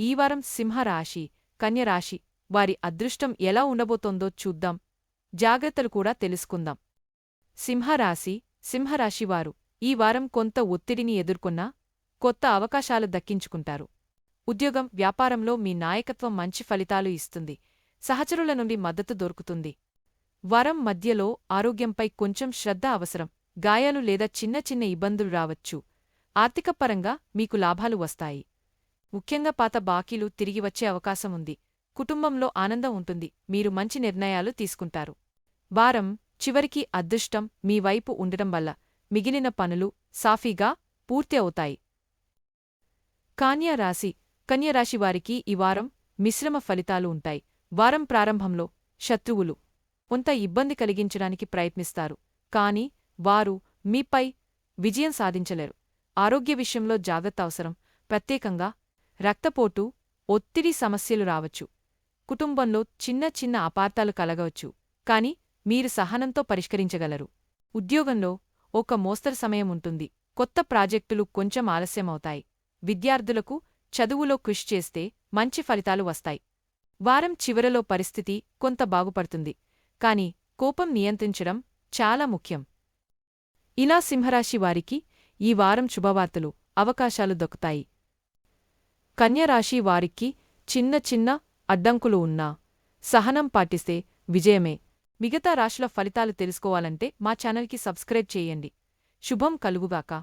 ఈ వారం సింహరాశి కన్యరాశి వారి అదృష్టం ఎలా ఉండబోతోందో చూద్దాం. జాగ్రత్తలు కూడా తెలుసుకుందాం. సింహరాశి సింహరాశివారు ఈ వారం కొంత ఒత్తిడిని ఎదుర్కొన్నా కొత్త అవకాశాలు దక్కించుకుంటారు. ఉద్యోగం వ్యాపారంలో మీ నాయకత్వం మంచి ఫలితాలు ఇస్తుంది. సహచరుల నుండి మద్దతు దొరుకుతుంది. వరం మధ్యలో ఆరోగ్యంపై కొంచెం శ్రద్ధ అవసరం. గాయాలు లేదా చిన్న చిన్న ఇబ్బందులు రావచ్చు. ఆర్థికపరంగా మీకు లాభాలు వస్తాయి. ముఖ్యంగా పాత బాకీలు తిరిగి వచ్చే అవకాశం ఉంది. కుటుంబంలో ఆనందం ఉంటుంది. మీరు మంచి నిర్ణయాలు తీసుకుంటారు. వారం చివరికి అదృష్టం మీ వైపు ఉండడం వల్ల మిగిలిన పనులు సాఫీగా పూర్తి అవుతాయి. కాన్యారాశి. కన్యరాశివారికి ఈ వారం మిశ్రమ ఫలితాలు ఉంటాయి. వారం ప్రారంభంలో శత్రువులు కొంత ఇబ్బంది కలిగించడానికి ప్రయత్నిస్తారు. కాని వారు మీపై విజయం సాధించలేరు. ఆరోగ్య విషయంలో జాగ్రత్త అవసరం. ప్రత్యేకంగా రక్తపోటు ఒత్తిడి సమస్యలు రావచ్చు. కుటుంబంలో చిన్న చిన్న అపార్థాలు కలగవచ్చు. కాని మీరు సహనంతో పరిష్కరించగలరు. ఉద్యోగంలో ఒక మోస్తరు సమయం ఉంటుంది. కొత్త ప్రాజెక్టులు కొంచెం ఆలస్యమవుతాయి. విద్యార్థులకు చదువులో కృషి చేస్తే మంచి ఫలితాలు వస్తాయి. వారం చివరలో పరిస్థితి కొంత బాగుపడుతుంది. కాని కోపం నియంత్రించడం చాలా ముఖ్యం. ఇలా సింహరాశి వారికి ఈ వారం శుభవార్తలు అవకాశాలు దొక్కుతాయి. కన్యరాశి వారికి చిన్న చిన్న అడ్డంకులు ఉన్నా సహనం పాటిస్తే విజయమే. మిగతా రాశుల ఫలితాలు తెలుసుకోవాలంటే మా ఛానల్కి సబ్స్క్రైబ్ చేయండి. శుభం కలుగుగాక.